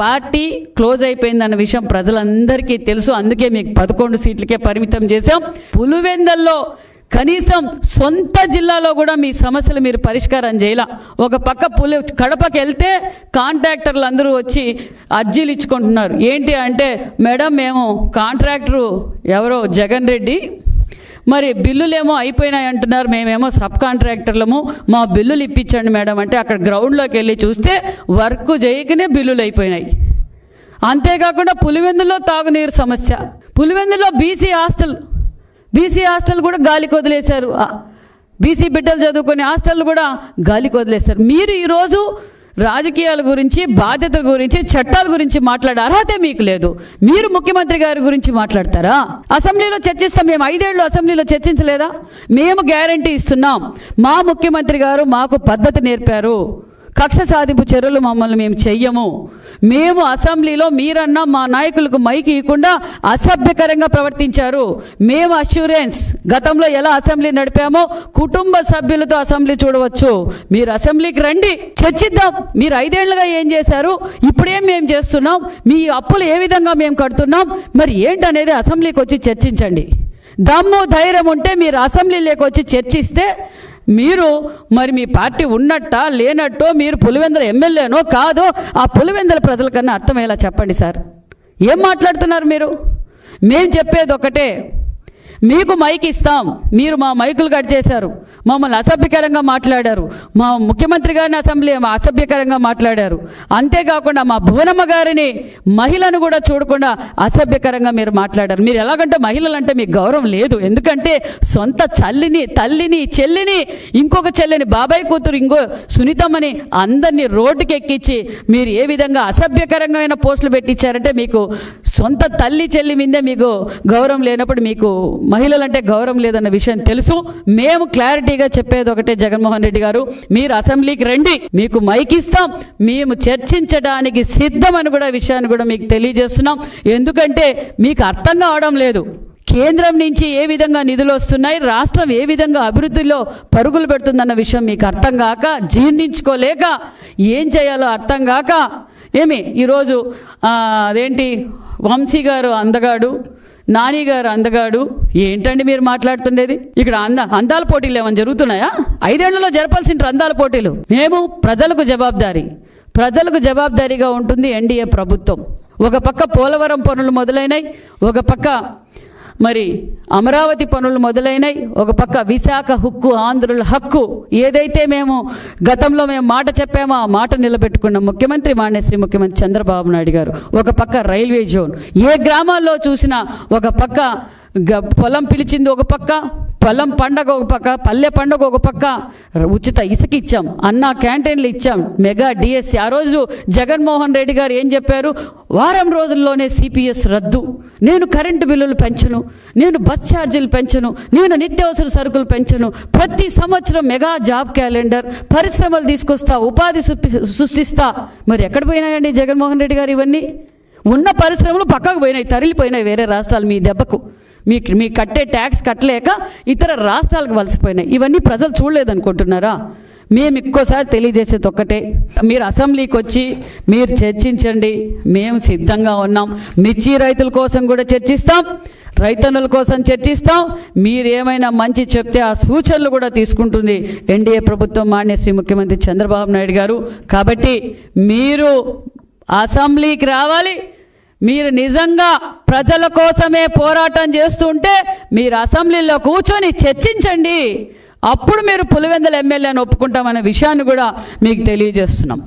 Party close అయిపోయిందన్న విషయం ప్రజలందరికీ తెలుసు. అందుకే మీకు పదకొండు సీట్లకే పరిమితం చేశాం. పులివెందల్లో కనీసం సొంత జిల్లాలో కూడా మీ సమస్యలు మీరు పరిష్కారం చేయాల. ఒక పక్క పులి కడపకి వెళ్తే కాంట్రాక్టర్లు అందరూ వచ్చి అర్జీలు ఇచ్చుకుంటున్నారు. ఏంటి అంటే మేడం మేము కాంట్రాక్టరు ఎవరో జగన్ రెడ్డి. మరి బిల్లులేమో అయిపోయినాయి అంటున్నారు. మేమేమో సబ్ కాంట్రాక్టర్లము మా బిల్లులు ఇప్పించండి మేడం అంటే అక్కడ గ్రౌండ్లోకి వెళ్ళి చూస్తే వర్క్ చేయకనే బిల్లులు అయిపోయినాయి. అంతేకాకుండా పులివెందులో తాగునీరు సమస్య. పులివెందులో బీసీ హాస్టల్ బీసీ హాస్టల్ కూడా గాలికి వదిలేశారు బీసీ బిడ్డలు చదువుకునే హాస్టల్ కూడా గాలికి వదిలేశారు మీరు ఈరోజు రాజకీయాల గురించి బాధ్యతల గురించి చట్టాల గురించి మాట్లాడే అర్హత మీకు లేదు. మీరు ముఖ్యమంత్రి గారి గురించి మాట్లాడతారా? అసెంబ్లీలో చర్చిస్తాం. మేము ఐదేళ్ళు అసెంబ్లీలో చర్చించలేదా? మేము గ్యారంటీ ఇస్తున్నాం. మా ముఖ్యమంత్రి గారు మాకు పద్ధతి నేర్పారు. కక్ష సాధింపు చర్యలు మమ్మల్ని మేము చెయ్యము. మేము అసెంబ్లీలో మీరన్నా మా నాయకులకు మైకి ఇవ్వకుండా అసభ్యకరంగా ప్రవర్తించారు. మేము అష్యూరెన్స్ గతంలో ఎలా అసెంబ్లీ నడిపామో కుటుంబ సభ్యులతో అసెంబ్లీ చూడవచ్చు. మీరు అసెంబ్లీకి రండి చర్చిద్దాం. మీరు ఐదేళ్ళుగా ఏం చేశారు? ఇప్పుడేం మేము చేస్తున్నాం? మీ అప్పులు ఏ విధంగా మేము కడుతున్నాం? మరి ఏంటనేది అసెంబ్లీకి వచ్చి చర్చించండి. దమ్ము ధైర్యం ఉంటే మీరు అసెంబ్లీలోకి వచ్చి చర్చిస్తే మీరు మరి మీ పార్టీ ఉన్నట్ట లేనట్టో మీరు పులివెందుల ఎమ్మెల్యేనో కాదో ఆ పులివెందుల ప్రజలకన్నా అర్థమయ్యేలా చెప్పండి సార్. ఏం మాట్లాడుతున్నారు మీరు? మేము చెప్పేది ఒకటే. మీకు మైక్ ఇస్తాం. మీరు మా మైకులు కట్ చేశారు. మమ్మల్ని అసభ్యకరంగా మాట్లాడారు. మా ముఖ్యమంత్రి గారిని అసెంబ్లీ అసభ్యకరంగా మాట్లాడారు. అంతేకాకుండా మా భువనమ్మ గారిని మహిళను కూడా చూడకుండా అసభ్యకరంగా మీరు మాట్లాడారు. మీరు ఎలాగంటే మహిళలు అంటే మీకు గౌరవం లేదు. ఎందుకంటే సొంత చల్లిని తల్లిని చెల్లిని ఇంకొక చెల్లిని బాబాయ్ కూతురు ఇంకో సునీతమ్మని అందరినీ రోడ్డుకి ఎక్కించి మీరు ఏ విధంగా అసభ్యకరమైన పోస్టులు పెట్టించారంటే మీకు సొంత తల్లి చెల్లి మీదే మీకు గౌరవం లేనప్పుడు మీకు మహిళలంటే గౌరవం లేదన్న విషయం తెలుసు. మేము క్లారిటీగా చెప్పేది ఒకటే జగన్మోహన్ రెడ్డి గారు. మీరు అసెంబ్లీకి రండి మీకు మైక్ ఇస్తాం. మేము చర్చించడానికి సిద్ధమని కూడా విషయాన్ని కూడా మీకు తెలియజేస్తున్నాం. ఎందుకంటే మీకు అర్థం కావడం లేదు. కేంద్రం నుంచి ఏ విధంగా నిధులు వస్తున్నాయి రాష్ట్రం ఏ విధంగా అభివృద్ధిలో పరుగులు పెడుతుందన్న విషయం మీకు అర్థం కాక జీర్ణించుకోలేక ఏం చేయాలో అర్థం కాక ఏమి? ఈరోజు అదేంటి? వంశీ గారు అందగాడు నాని గారు అందగాడు ఏంటండి మీరు మాట్లాడుతుండేది? ఇక్కడ అంద అందాల పోటీలు ఏమైనా జరుగుతున్నాయా? ఐదేళ్ళలో జరపాల్సిన అందాల పోటీలు. మేము ప్రజలకు జవాబుదారీ ప్రజలకు జవాబుదారీగా ఉంటుంది ఎన్డీఏ ప్రభుత్వం. ఒక పక్క పోలవరం పనులు మొదలైనాయి ఒక పక్క మరి అమరావతి పనులు మొదలైనాయి ఒక పక్క విశాఖ హుక్కు ఆంధ్రుల హక్కు ఏదైతే మేము గతంలో మేము మాట చెప్పామో ఆ మాట నిలబెట్టుకున్న ముఖ్యమంత్రి మాన్యశ్రీ ముఖ్యమంత్రి చంద్రబాబు నాయుడు గారు ఒక పక్క రైల్వే జోన్. ఏ గ్రామాల్లో చూసినా ఒక పక్క గ- పొలం పిలిచింది ఒక పక్క పొలం పండగ ఒక పక్క పల్లె పండగ ఒక పక్క ఉచిత ఇసుక ఇచ్చాం అన్న క్యాంటీన్లు ఇచ్చాం మెగా డిఎస్సి ఆ రోజు జగన్మోహన్ రెడ్డి గారు ఏం చెప్పారు? వారం రోజుల్లోనే సిపిఎస్ రద్దు. నేను కరెంటు బిల్లులు పెంచను నేను బస్ ఛార్జీలు పెంచను నేను నిత్యావసర సరుకులు పెంచను. ప్రతి సంవత్సరం మెగా జాబ్ క్యాలెండర్ పరిశ్రమలు తీసుకొస్తా ఉపాధి సృష్టిస్తా. మరి ఎక్కడ పోయినాయండి జగన్మోహన్ రెడ్డి గారు ఇవన్నీ? ఉన్న పరిశ్రమలు పక్కకు పోయినాయి తరిలిపోయినాయి వేరే రాష్ట్రాలు మీ దెబ్బకు. మీకు మీ కట్టే ట్యాక్స్ కట్టలేక ఇతర రాష్ట్రాలకు వలసిపోయినాయి. ఇవన్నీ ప్రజలు చూడలేదనుకుంటున్నారా? మేము ఇంకోసారి తెలియజేసేది ఒక్కటే. మీరు అసెంబ్లీకి వచ్చి మీరు చర్చించండి. మేము సిద్ధంగా ఉన్నాం. మిర్చి రైతుల కోసం కూడా చర్చిస్తాం. రైతన్నుల కోసం చర్చిస్తాం. మీరు ఏమైనా మంచి చెప్తే ఆ సూచనలు కూడా తీసుకుంటుంది ఎన్డీఏ ప్రభుత్వం మాన్యశ్రీ ముఖ్యమంత్రి చంద్రబాబు నాయుడు గారు. కాబట్టి మీరు అసెంబ్లీకి రావాలి. మీరు నిజంగా ప్రజల కోసమే పోరాటం చేస్తుంటే మీరు అసెంబ్లీలో కూర్చొని చర్చించండి. అప్పుడు మీరు పులివెందుల ఎమ్మెల్యేని ఒప్పుకుంటామనే విషయాన్ని కూడా మీకు తెలియజేస్తున్నాం.